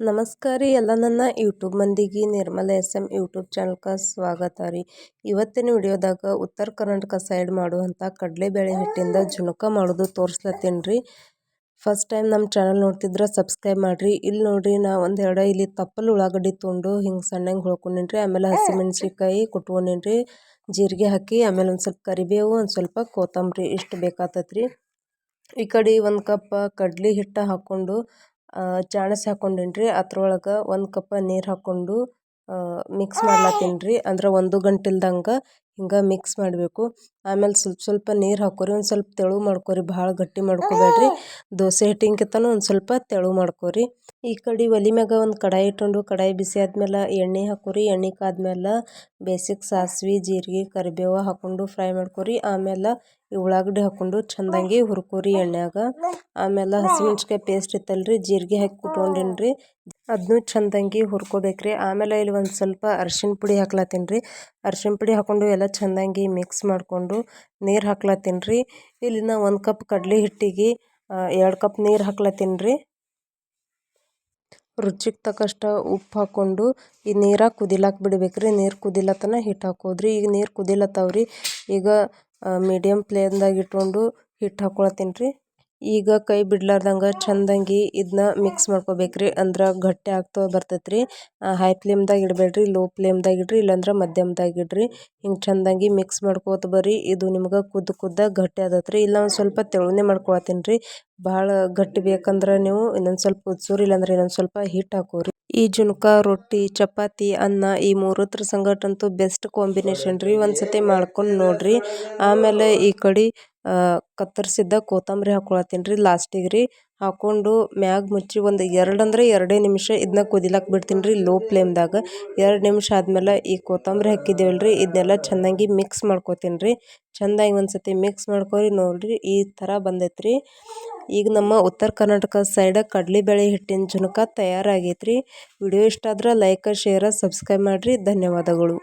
ನಮಸ್ಕಾರ ರೀ. ಎಲ್ಲ ನನ್ನ ಯೂಟ್ಯೂಬ್ ಮಂದಿಗೆ ನಿರ್ಮಲ ಎಸ್ ಎಂ ಯೂಟ್ಯೂಬ್ ಚಾನಲ್ಗೆ ಸ್ವಾಗತ ರೀ. ಇವತ್ತಿನ ವಿಡಿಯೋದಾಗ ಉತ್ತರ ಕರ್ನಾಟಕ ಸೈಡ್ ಮಾಡುವಂಥ ಕಡಲೆಬೇಳೆ ಹಿಟ್ಟಿಂದ ಜುಣಕ ಮಾಡೋದು ತೋರಿಸ್ಲತ್ತೀನಿ ರೀ. ಫಸ್ಟ್ ಟೈಮ್ ನಮ್ಮ ಚಾನಲ್ ನೋಡ್ತಿದ್ರೆ ಸಬ್ಸ್ಕ್ರೈಬ್ ಮಾಡಿರಿ. ಇಲ್ಲಿ ನೋಡಿರಿ ನಾ ಒಂದು ಎರಡು ಇಲ್ಲಿ ತಪ್ಪಲು ಉಳ್ಳಾಗಡ್ಡಿ ತೊಗೊಂಡು ಹಿಂಗೆ ಸಣ್ಣಗೆ ಹೊಳ್ಕೊಂಡೇನಿ ಆಮೇಲೆ ಹಸಿಮೆಣ್ಸಿನ್ಕಾಯಿ ಮೆಣಸಿಕಾಯಿ ರೀ. ಜೀರಿಗೆ ಹಾಕಿ ಆಮೇಲೆ ಒಂದು ಸ್ವಲ್ಪ ಕರಿಬೇವು, ಒಂದು ಸ್ವಲ್ಪ ಕೊತ್ತಂಬರಿ ಇಷ್ಟು ಬೇಕಾತತ್ರಿ. ಈ ಕಡೆ ಒಂದು ಕಪ್ ಕಡ್ಲಿ ಹಿಟ್ಟು ಹಾಕ್ಕೊಂಡು ಚಾಣಸ್ ಹಾಕ್ಕೊಂಡೀನಿ ರೀ ಅದ್ರೊಳಗೆ ಒಂದು ಕಪ್ ನೀರು ಹಾಕ್ಕೊಂಡು ಮಿಕ್ಸ್ ಮಾಡ್ಲತ್ತೀನಿ ರೀ ಅಂದ್ರೆ ಒಂದು ಗಂಟಿಲ್ದಂಗೆ ಹಿಂಗೆ ಮಿಕ್ಸ್ ಮಾಡಬೇಕು. ಆಮೇಲೆ ಸ್ವಲ್ಪ ಸ್ವಲ್ಪ ನೀರು ಹಾಕೋರಿ, ಒಂದು ಸ್ವಲ್ಪ ತೆಳು ಮಾಡ್ಕೊರಿ, ಭಾಳ ಗಟ್ಟಿ ಮಾಡ್ಕೋಬೇಡ್ರಿ. ದೋಸೆ ಹಿಟ್ಟಿನ್ಕಿಂತನೂ ಒಂದು ಸ್ವಲ್ಪ ತೆಳು ಮಾಡ್ಕೋರಿ. ಈ ಕಡೆ ಒಲೆ ಮ್ಯಾಗ ಒಂದು ಕಡಾಯಿ ಇಟ್ಕೊಂಡು ಕಡಾಯಿ ಬಿಸಿ ಆದ್ಮೇಲೆ ಎಣ್ಣೆ ಹಾಕೋರಿ. ಎಣ್ಣೆ ಕಾದ್ಮೇಲೆ ಬೇಸಿಕ್ ಸಾಸ್ವೆ, ಜೀರಿಗೆ, ಕರಿಬೇವು ಹಾಕ್ಕೊಂಡು ಫ್ರೈ ಮಾಡ್ಕೊರಿ. ಆಮೇಲೆ ಈ ಉಳ್ಳಾಗಡ್ಡಿ ಹಾಕ್ಕೊಂಡು ಚೆಂದಾಗಿ ಹುರ್ಕೋರಿ ಎಣ್ಣೆಯಾಗ. ಆಮೇಲೆ ಹಸಿಮೆಣ್ಸಿಕಾಯಿ ಪೇಸ್ಟ್ ಇತ್ತಲ್ರಿ, ಜೀರಿಗೆ ಹಾಕಿ ಕುಟ್ಕೊಂಡಿನ್ರಿ. ಅದನ್ನೂ ಚೆಂದಾಗಿ ಹುರ್ಕೋಬೇಕ್ರಿ. ಆಮೇಲೆ ಇಲ್ಲಿ ಒಂದು ಸ್ವಲ್ಪ ಅರ್ಶಿಣ ಪುಡಿ ಹಾಕ್ಲತ್ತೀನಿ ರೀ ಅರ್ಶಿಣ ಪುಡಿ ಹಾಕ್ಕೊಂಡು ಎಲ್ಲ ಚೆಂದಾಗಿ ಮಿಕ್ಸ್ ಮಾಡಿಕೊಂಡು ನೀರು ಹಾಕ್ಲತ್ತೀನಿ ರೀ. ಇಲ್ಲಿ ನಾ ಒಂದು ಕಪ್ ಕಡಲೆ ಹಿಟ್ಟಿಗೆ ಎರಡು ಕಪ್ ನೀರು ಹಾಕ್ಲತ್ತೀನಿ ರೀ. ರುಚಿಗೆ ತಕ್ಕಷ್ಟು ಉಪ್ಪು ಹಾಕ್ಕೊಂಡು ಈ ನೀರಾಗ ಕುದಿಲಾಕ ಬಿಡ್ಬೇಕ್ರಿ ನೀರು ಕುದಿಲತ್ತನ ಹಿಟ್ಟು ಹಾಕೋದ್ರಿ ಈಗ ನೀರು ಕುದಿಲತ್ತವ್ರಿ ಈಗ ಮೀಡಿಯಮ್ ಫ್ಲೇಮ್ದಾಗ ಇಟ್ಕೊಂಡು ಹಿಟ್ಟು ಹಾಕ್ಕೊಳತ್ತೀನಿ ರೀ. ಈಗ ಕೈ ಬಿಡ್ಲಾರ್ದಂಗೆ ಚಂದಂಗಿ ಇದನ್ನ ಮಿಕ್ಸ್ ಮಾಡ್ಕೋಬೇಕ್ರಿ. ಅಂದ್ರೆ ಗಟ್ಟಿ ಆಗ್ತಾ ಬರ್ತೈತ್ರಿ. ಹೈ ಫ್ಲೇಮ್ದಾಗ ಇಡಬೇಡ್ರಿ ಲೋ ಫ್ಲೇಮ್ದಾಗ ಇಡ್ರಿ, ಇಲ್ಲಾಂದ್ರೆ ಮಧ್ಯಮ್ದಾಗ ಇಡ್ರಿ. ಹಿಂಗೆ ಚಂದಂಗಿ ಮಿಕ್ಸ್ ಮಾಡ್ಕೋತ ಬರ್ರಿ. ಇದು ನಿಮ್ಗೆ ಕುದ್ದು ಕುದ್ದ ಗಟ್ಟಿ ಆದತ್ರಿ. ಇಲ್ಲ ಒಂದು ಸ್ವಲ್ಪ ತೆಳುನೆ ಮಾಡ್ಕೊಳತ್ತೀನಿ ರೀ ಭಾಳ ಗಟ್ಟಿ ಬೇಕಂದ್ರೆ ನೀವು ಇನ್ನೊಂದು ಸ್ವಲ್ಪ ಕುದ್ಸೂರಿ ಇಲ್ಲಾಂದ್ರೆ ಇನ್ನೊಂದು ಸ್ವಲ್ಪ ಹಿಟ್ಟು ಹಾಕೋರಿ. ಈ ಜುನ್ಕ, ರೊಟ್ಟಿ, ಚಪಾತಿ, ಅನ್ನ ಈ ಮೂರತ್ರ ಸಂಗಟಂತೂ ಬೆಸ್ಟ್ ಕಾಂಬಿನೇಷನ್ ರೀ. ಒಂದ್ಸತಿ ಮಾಡ್ಕೊಂಡು ನೋಡ್ರಿ. ಆಮೇಲೆ ಈ ಕಡೆ ಕತ್ತರಿಸಿದ್ದ ಕೊತ್ತಂಬರಿ ಹಾಕ್ಕೊಳತ್ತೀನಿ ರೀ ಲಾಸ್ಟಿಗೆ ರೀ. ಹಾಕ್ಕೊಂಡು ಮ್ಯಾಗ ಮುಚ್ಚಿ ಒಂದು ಎರಡು ಅಂದರೆ ಎರಡೇ ನಿಮಿಷ ಇದನ್ನ ಕುದಿಲಕ್ಕ ಬಿಡ್ತೀನಿ ರೀ ಲೋ ಫ್ಲೇಮ್ದಾಗ. ಎರಡು ನಿಮಿಷ ಆದಮೇಲೆ ಈ ಕೊತ್ತಂಬರಿ ಹಾಕಿದ್ದೇವಲ್ಲ ರೀ ಇದನ್ನೆಲ್ಲ ಚೆನ್ನಾಗಿ ಮಿಕ್ಸ್ ಮಾಡ್ಕೊತೀನಿ ರೀ ಚೆಂದಾಗಿ ಒಂದು ಸತಿ ಮಿಕ್ಸ್ ಮಾಡ್ಕೊರಿ ನೋಡಿರಿ, ಈ ಥರ ಬಂದೈತೆ ರೀ ಈಗ ನಮ್ಮ ಉತ್ತರ ಕರ್ನಾಟಕ ಸೈಡ ಕಡಲೆಬೇಳೆ ಹಿಟ್ಟಿನ ಜುನಕ ತಯಾರಾಗೈತೆ ರೀ ವಿಡಿಯೋ ಇಷ್ಟ ಆದ್ರೆ ಲೈಕ್, ಶೇರ, ಸಬ್ಸ್ಕ್ರೈಬ್ ಮಾಡಿರಿ. ಧನ್ಯವಾದಗಳು.